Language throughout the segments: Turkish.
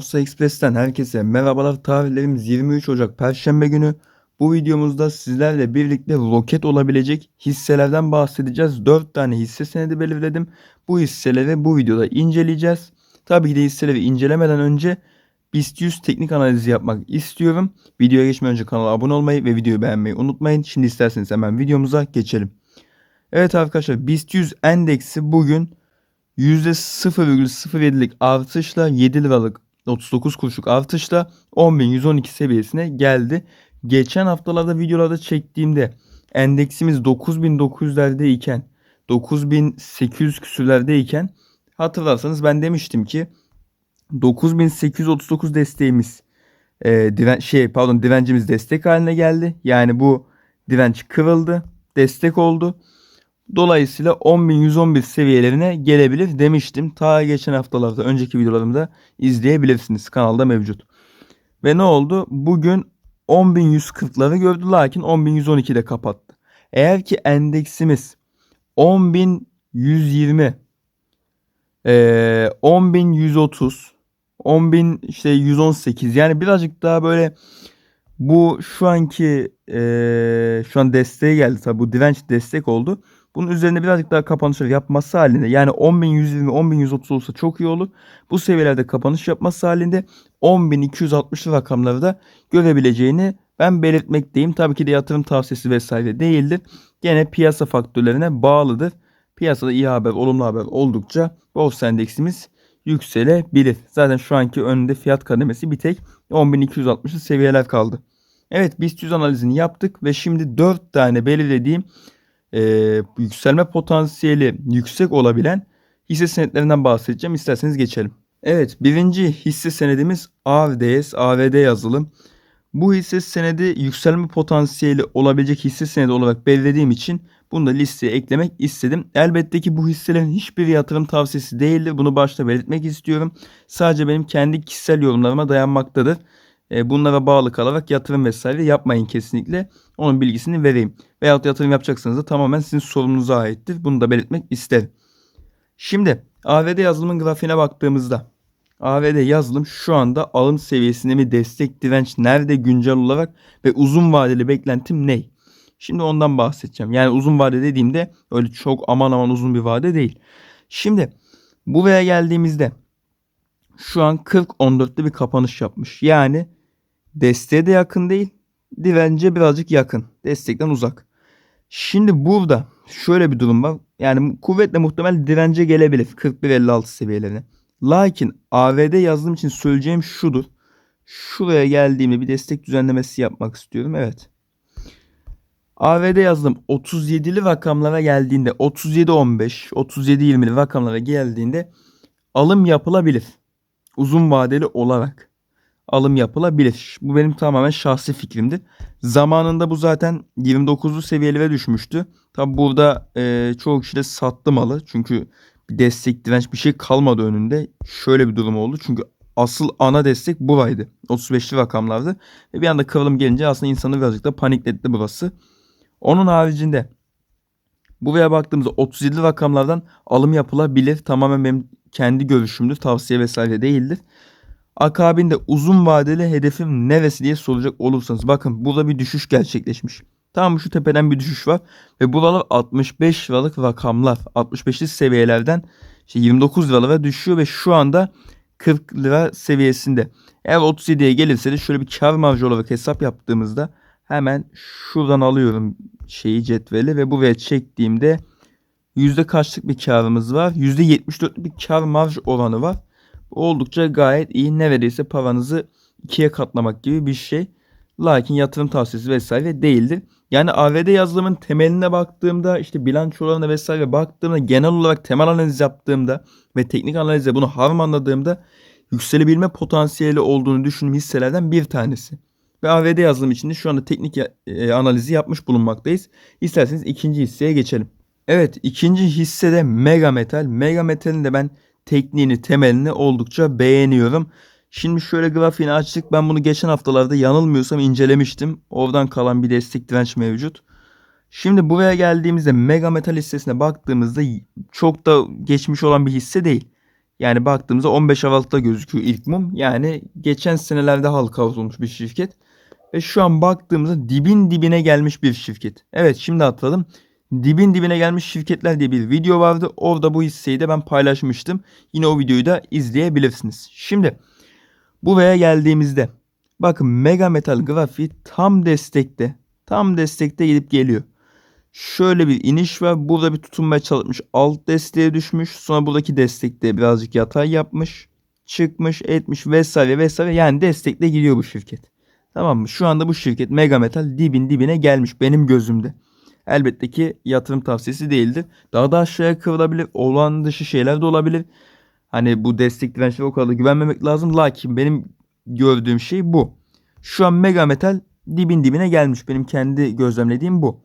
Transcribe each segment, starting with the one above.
Borsa Express'ten herkese merhabalar. Tarihlerimiz 23 Ocak Perşembe günü. Bu videomuzda sizlerle birlikte roket olabilecek hisselerden bahsedeceğiz. 4 tane hisse senedi belirledim. Bu hisseleri bu videoda inceleyeceğiz. Tabii ki de hisseleri incelemeden önce BIST 100 teknik analizi yapmak istiyorum. Videoya geçmeden önce kanala abone olmayı ve videoyu beğenmeyi unutmayın. Şimdi isterseniz hemen videomuza geçelim. Evet arkadaşlar BIST 100 endeksi bugün %0,07'lik artışla 7 liralık 39 kuruşluk artışla 10.112 seviyesine geldi. Geçen haftalarda videolarda çektiğimde endeksimiz 9.900'lerde iken 9.800 küsürlerde iken hatırlarsanız ben demiştim ki 9839 desteğimiz e, diren, şey pardon direncimiz destek haline geldi. Yani bu direnç kırıldı, destek oldu. Dolayısıyla 10.111 seviyelerine gelebilir demiştim. Ta geçen haftalarda önceki videolarımda izleyebilirsiniz. Kanalda mevcut. Ve ne oldu? Bugün 10.140'ları gördü lakin 10.112'de kapattı. Eğer ki endeksimiz 10.120 e, 10.130 10.000 işte 118 yani birazcık daha böyle bu şu anki e, şu an desteğe geldi tabi bu direnç destek oldu. Bunun üzerine birazcık daha kapanışlar yapması halinde yani 10.120 10.130 olsa çok iyi olur. Bu seviyelerde kapanış yapması halinde 10.260'lı rakamları da görebileceğini ben belirtmekteyim. Tabii ki de yatırım tavsiyesi vesaire değildir. Gene piyasa faktörlerine bağlıdır. Piyasada iyi haber, olumlu haber oldukça borsa endeksimiz yükselebilir. Zaten şu anki önünde fiyat kademesi bir tek 10.260'lı seviyeler kaldı. Evet BIST 100 analizini yaptık ve şimdi 4 tane belirlediğim e, yükselme potansiyeli yüksek olabilen hisse senetlerinden bahsedeceğim. İsterseniz geçelim. Evet birinci hisse senedimiz AVDS, AVD yazılım. Bu hisse senedi yükselme potansiyeli olabilecek hisse senedi olarak belirlediğim için bunu da listeye eklemek istedim. Elbette ki bu hisselerin hiçbir yatırım tavsiyesi değildir. Bunu başta belirtmek istiyorum. Sadece benim kendi kişisel yorumlarıma dayanmaktadır. E, bunlara bağlı kalarak yatırım vesaire yapmayın kesinlikle. Onun bilgisini vereyim. Veyahut yatırım yapacaksanız da tamamen sizin sorumunuza aittir. Bunu da belirtmek isterim. Şimdi AVD yazılımın grafiğine baktığımızda AVD yazılım şu anda alım seviyesinde mi destek direnç nerede güncel olarak ve uzun vadeli beklentim ne? Şimdi ondan bahsedeceğim. Yani uzun vade dediğimde öyle çok aman aman uzun bir vade değil. Şimdi buraya geldiğimizde şu an 40-14'te bir kapanış yapmış. Yani desteğe de yakın değil. Dirence birazcık yakın. Destekten uzak. Şimdi burada şöyle bir durum var. Yani kuvvetle muhtemel dirence gelebilir 41-56 seviyelerine. Lakin AVD yazdığım için söyleyeceğim şudur. Şuraya geldiğimde bir destek düzenlemesi yapmak istiyorum. Evet. AVD yazdım 37'li rakamlara geldiğinde 37-15, 37-20'li rakamlara geldiğinde alım yapılabilir. Uzun vadeli olarak alım yapılabilir. Bu benim tamamen şahsi fikrimdir. Zamanında bu zaten 29'lu seviyelere düşmüştü. Tabi burada e, çoğu kişi de sattı malı. Çünkü bir destek direnç bir şey kalmadı önünde. Şöyle bir durum oldu. Çünkü asıl ana destek buraydı. 35'li rakamlardı. Ve bir anda kıvrılım gelince aslında insanı birazcık da panikletti burası. Onun haricinde buraya baktığımızda 37 rakamlardan alım yapılabilir. Tamamen benim kendi görüşümdür. Tavsiye vesaire değildir. Akabinde uzun vadeli hedefim neresi diye soracak olursanız bakın burada bir düşüş gerçekleşmiş. Tam şu tepeden bir düşüş var ve buralar 65 liralık rakamlar. 65'li seviyelerden işte 29 liralara düşüyor ve şu anda 40 lira seviyesinde. Eğer 37'ye gelirse de şöyle bir kar marjı olarak hesap yaptığımızda hemen şuradan alıyorum şeyi cetveli ve buraya çektiğimde yüzde kaçlık bir karımız var? Yüzde 74'lük bir kar marj oranı var. Oldukça gayet iyi. Neredeyse paranızı ikiye katlamak gibi bir şey. Lakin yatırım tavsiyesi vesaire değildir. Yani AVD yazılımın temeline baktığımda işte bilançolarına vesaire baktığımda genel olarak temel analiz yaptığımda ve teknik analizle bunu harmanladığımda yükselebilme potansiyeli olduğunu düşündüğüm hisselerden bir tanesi. Ve AVD yazılım içinde şu anda teknik e, analizi yapmış bulunmaktayız. İsterseniz ikinci hisseye geçelim. Evet ikinci hissede Mega Metal. Mega Metal'in de ben tekniğini temelini oldukça beğeniyorum. Şimdi şöyle grafiğini açtık. Ben bunu geçen haftalarda yanılmıyorsam incelemiştim. Oradan kalan bir destek direnç mevcut. Şimdi buraya geldiğimizde Mega Metal hissesine baktığımızda çok da geçmiş olan bir hisse değil. Yani baktığımızda 15 Aralık'ta gözüküyor ilk mum. Yani geçen senelerde halka olmuş bir şirket. Ve şu an baktığımızda dibin dibine gelmiş bir şirket. Evet şimdi atladım. Dibin dibine gelmiş şirketler diye bir video vardı. Orada bu hisseyi de ben paylaşmıştım. Yine o videoyu da izleyebilirsiniz. Şimdi buraya geldiğimizde bakın Mega Metal grafiği tam destekte. Tam destekte gidip geliyor. Şöyle bir iniş var. Burada bir tutunmaya çalışmış. Alt desteğe düşmüş. Sonra buradaki destekte birazcık yatay yapmış. Çıkmış etmiş vesaire vesaire. Yani destekle gidiyor bu şirket. Tamam mı? Şu anda bu şirket Mega Metal dibin dibine gelmiş benim gözümde. Elbette ki yatırım tavsiyesi değildir. Daha da aşağıya kıvrılabilir. Olan dışı şeyler de olabilir. Hani bu destek dirençlere o kadar da güvenmemek lazım. Lakin benim gördüğüm şey bu. Şu an Mega Metal dibin dibine gelmiş. Benim kendi gözlemlediğim bu.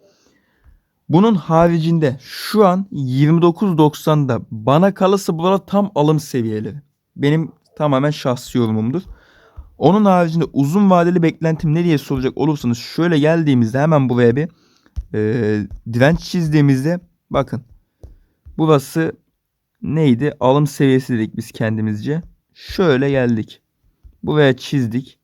Bunun haricinde şu an 29.90'da bana kalırsa burada tam alım seviyeleri. Benim tamamen şahsi yorumumdur. Onun haricinde uzun vadeli beklentim ne diye soracak olursanız şöyle geldiğimizde hemen buraya bir e, direnç çizdiğimizde bakın burası neydi? Alım seviyesi dedik biz kendimizce. Şöyle geldik. Buraya çizdik.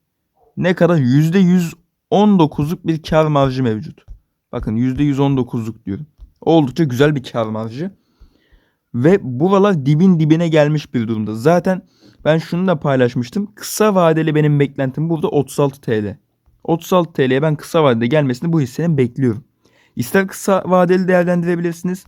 Ne kadar? %119'luk bir kar marjı mevcut. Bakın %119'luk diyorum. Oldukça güzel bir kar marjı. Ve buralar dibin dibine gelmiş bir durumda. Zaten ben şunu da paylaşmıştım. Kısa vadeli benim beklentim burada 36 TL. 36 TL'ye ben kısa vadede gelmesini bu hissenin bekliyorum. İster kısa vadeli değerlendirebilirsiniz.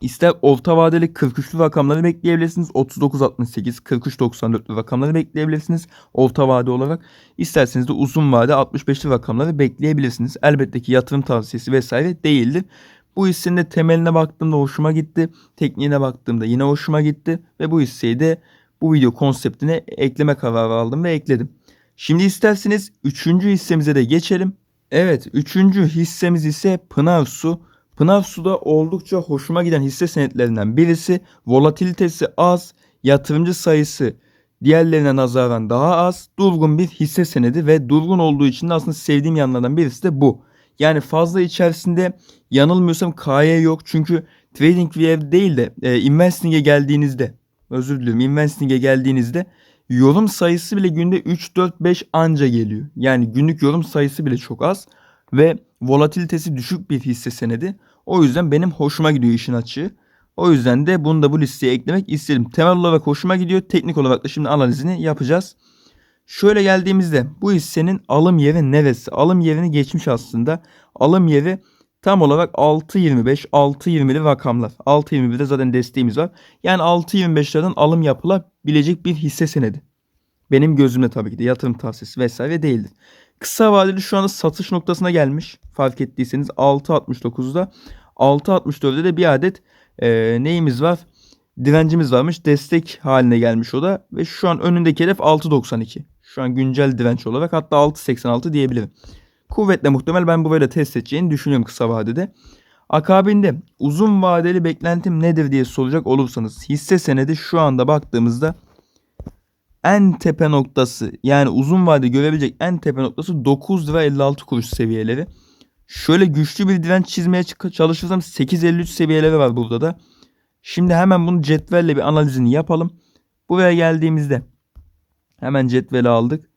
İster orta vadeli 43'lü rakamları bekleyebilirsiniz. 39.68, 43.94'lü rakamları bekleyebilirsiniz orta vade olarak. İsterseniz de uzun vade 65'li rakamları bekleyebilirsiniz. Elbette ki yatırım tavsiyesi vesaire değildir. Bu hissenin de temeline baktığımda hoşuma gitti. Tekniğine baktığımda yine hoşuma gitti. Ve bu hisseyi de bu video konseptine ekleme kararı aldım ve ekledim. Şimdi isterseniz 3. hissemize de geçelim. Evet 3. hissemiz ise Pınar Su. Pınar Su'da oldukça hoşuma giden hisse senetlerinden birisi. Volatilitesi az, yatırımcı sayısı diğerlerine nazaran daha az, durgun bir hisse senedi ve durgun olduğu için de aslında sevdiğim yanlardan birisi de bu. Yani fazla içerisinde yanılmıyorsam KY yok çünkü Trading View değil de e, Investing'e geldiğinizde özür dilerim Investing'e geldiğinizde yorum sayısı bile günde 3 4 5 anca geliyor. Yani günlük yorum sayısı bile çok az ve volatilitesi düşük bir hisse senedi. O yüzden benim hoşuma gidiyor işin açığı. O yüzden de bunu da bu listeye eklemek istedim. Temel olarak hoşuma gidiyor. Teknik olarak da şimdi analizini yapacağız. Şöyle geldiğimizde bu hissenin alım yeri neresi? Alım yerini geçmiş aslında. Alım yeri tam olarak 6.25, 6.20'li rakamlar. 6.21'de zaten desteğimiz var. Yani 6.25'lerden alım yapılabilecek bir hisse senedi. Benim gözümde tabii ki de yatırım tavsiyesi vesaire değildir. Kısa vadeli şu anda satış noktasına gelmiş. Fark ettiyseniz 6.69'da. 6.64'de de bir adet e, neyimiz var? Direncimiz varmış. Destek haline gelmiş o da. Ve şu an önündeki hedef 6.92. Şu an güncel direnç olarak hatta 6.86 diyebilirim. Kuvvetle muhtemel ben bu böyle test edeceğini düşünüyorum kısa vadede. Akabinde uzun vadeli beklentim nedir diye soracak olursanız hisse senedi şu anda baktığımızda en tepe noktası yani uzun vade görebilecek en tepe noktası 9 lira 56 kuruş seviyeleri. Şöyle güçlü bir direnç çizmeye çalışırsam 8.53 seviyeleri var burada da. Şimdi hemen bunu cetvelle bir analizini yapalım. Buraya geldiğimizde hemen cetveli aldık.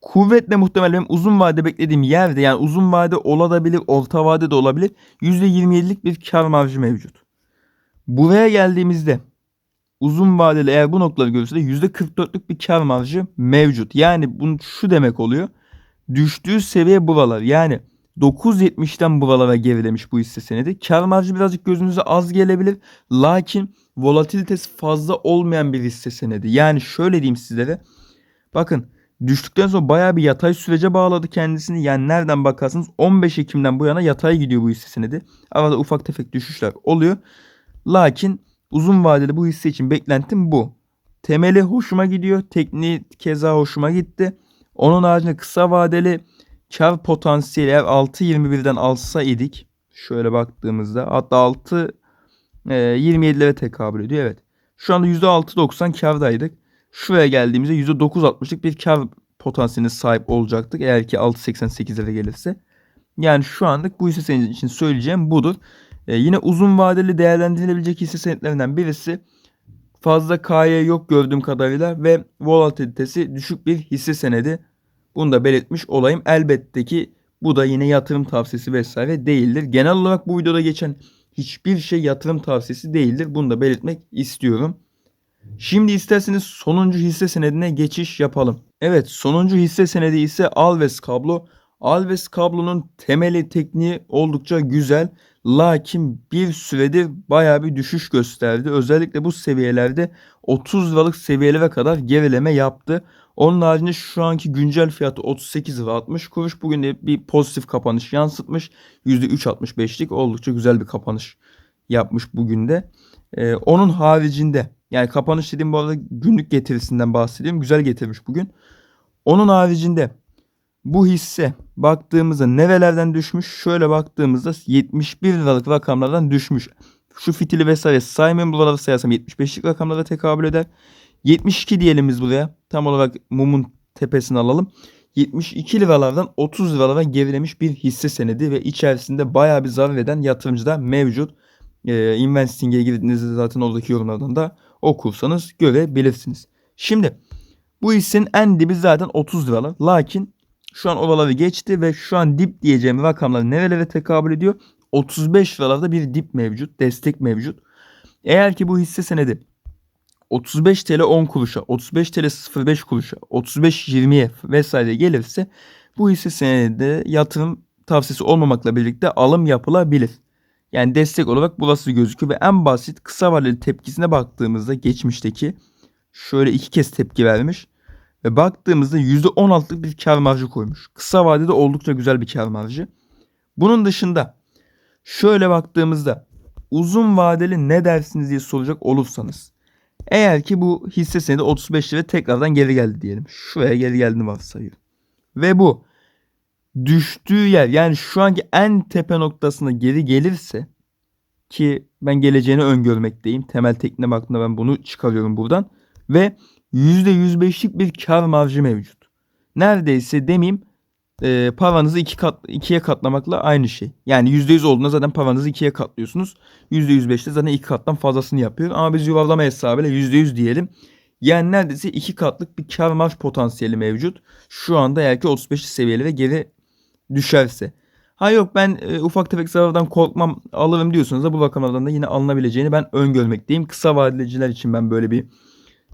Kuvvetle muhtemel benim uzun vade beklediğim yerde yani uzun vade olabilir, orta vade de olabilir. %27'lik bir kar marjı mevcut. Buraya geldiğimizde uzun vadeli eğer bu noktaları görürse de %44'lük bir kar marjı mevcut. Yani bunu şu demek oluyor. Düştüğü seviye buralar. Yani 9.70'den buralara gerilemiş bu hisse senedi. Kar marjı birazcık gözünüze az gelebilir. Lakin volatilitesi fazla olmayan bir hisse senedi. Yani şöyle diyeyim sizlere. Bakın düştükten sonra bayağı bir yatay sürece bağladı kendisini. Yani nereden bakarsanız 15 Ekim'den bu yana yatay gidiyor bu hisse senedi. Arada ufak tefek düşüşler oluyor. Lakin uzun vadeli bu hisse için beklentim bu. Temeli hoşuma gidiyor. Tekniği keza hoşuma gitti. Onun haricinde kısa vadeli kar potansiyeli eğer 6.21'den alsa idik. Şöyle baktığımızda hatta 6 e, 27'lere tekabül ediyor. Evet. Şu anda %6.90 kardaydık. Şuraya geldiğimizde %9.60'lık bir kar potansiyeline sahip olacaktık. Eğer ki 6.88'lere gelirse. Yani şu anlık bu hisse senedi için söyleyeceğim budur. E, yine uzun vadeli değerlendirilebilecek hisse senetlerinden birisi Fazla KY yok gördüğüm kadarıyla ve volatilitesi düşük bir hisse senedi. Bunu da belirtmiş olayım. Elbette ki bu da yine yatırım tavsiyesi vesaire değildir. Genel olarak bu videoda geçen hiçbir şey yatırım tavsiyesi değildir. Bunu da belirtmek istiyorum. Şimdi isterseniz sonuncu hisse senedine geçiş yapalım. Evet sonuncu hisse senedi ise Alves kablo. Alves kablonun temeli tekniği oldukça güzel. Lakin bir süredir baya bir düşüş gösterdi. Özellikle bu seviyelerde 30 liralık seviyelere kadar gerileme yaptı. Onun haricinde şu anki güncel fiyatı 38 lira 60 kuruş. Bugün de bir pozitif kapanış yansıtmış. %3.65'lik oldukça güzel bir kapanış yapmış bugün de. Ee, onun haricinde yani kapanış dediğim bu arada günlük getirisinden bahsediyorum. Güzel getirmiş bugün. Onun haricinde bu hisse baktığımızda nerelerden düşmüş? Şöyle baktığımızda 71 liralık rakamlardan düşmüş. Şu fitili vesaire saymayın buraları sayarsam 75'lik rakamlara tekabül eder. 72 diyelim biz buraya. Tam olarak mumun tepesini alalım. 72 liralardan 30 liralara gerilemiş bir hisse senedi ve içerisinde bayağı bir zarar eden yatırımcı da mevcut. E, Investing'e girdiğinizde zaten oradaki yorumlardan da okursanız görebilirsiniz. Şimdi bu hissenin en dibi zaten 30 liralar. Lakin şu an oraları geçti ve şu an dip diyeceğim rakamlar nerelere tekabül ediyor? 35 liralarda bir dip mevcut, destek mevcut. Eğer ki bu hisse senedi 35 TL 10 kuruşa, 35 TL 05 kuruşa, 35 20'ye vesaire gelirse bu hisse senedi yatırım tavsiyesi olmamakla birlikte alım yapılabilir. Yani destek olarak burası gözüküyor ve en basit kısa vadeli tepkisine baktığımızda geçmişteki şöyle iki kez tepki vermiş ve baktığımızda %16'lık bir kar marjı koymuş. Kısa vadede oldukça güzel bir kar marjı. Bunun dışında şöyle baktığımızda uzun vadeli ne dersiniz diye soracak olursanız eğer ki bu hisse senedi 35 lira tekrardan geri geldi diyelim. Şuraya geri geldiğini varsayıyorum. Ve bu düştüğü yer yani şu anki en tepe noktasına geri gelirse ki ben geleceğini öngörmekteyim. Temel tekniğe baktığımda ben bunu çıkarıyorum buradan. Ve %105'lik bir kar marjı mevcut. Neredeyse demeyeyim e, paranızı iki kat, ikiye katlamakla aynı şey. Yani %100 olduğunda zaten paranızı ikiye katlıyorsunuz. %105'te zaten iki kattan fazlasını yapıyor. Ama biz yuvarlama hesabıyla %100 diyelim. Yani neredeyse iki katlık bir kar marj potansiyeli mevcut. Şu anda eğer ki 35 seviyelere geri düşerse. Ha yok ben e, ufak tefek zarardan korkmam alırım diyorsanız da bu rakamlardan da yine alınabileceğini ben öngörmekteyim. Kısa vadeliciler için ben böyle bir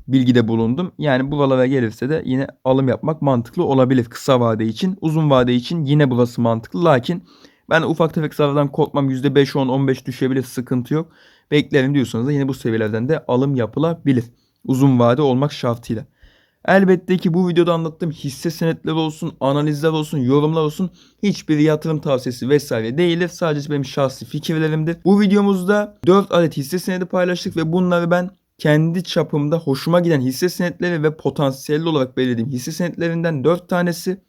bilgide bulundum. Yani buralara gelirse de yine alım yapmak mantıklı olabilir kısa vade için. Uzun vade için yine burası mantıklı. Lakin ben ufak tefek zarardan korkmam %5, 10, 15 düşebilir sıkıntı yok. Beklerim diyorsanız da yine bu seviyelerden de alım yapılabilir. Uzun vade olmak şartıyla. Elbette ki bu videoda anlattığım hisse senetleri olsun, analizler olsun, yorumlar olsun hiçbir yatırım tavsiyesi vesaire değildir. Sadece benim şahsi fikirlerimdir. Bu videomuzda 4 adet hisse senedi paylaştık ve bunları ben kendi çapımda hoşuma giden hisse senetleri ve potansiyelli olarak belirlediğim hisse senetlerinden 4 tanesi.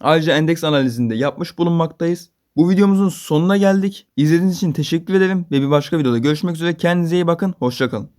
Ayrıca endeks analizinde yapmış bulunmaktayız. Bu videomuzun sonuna geldik. İzlediğiniz için teşekkür ederim ve bir başka videoda görüşmek üzere. Kendinize iyi bakın. Hoşçakalın.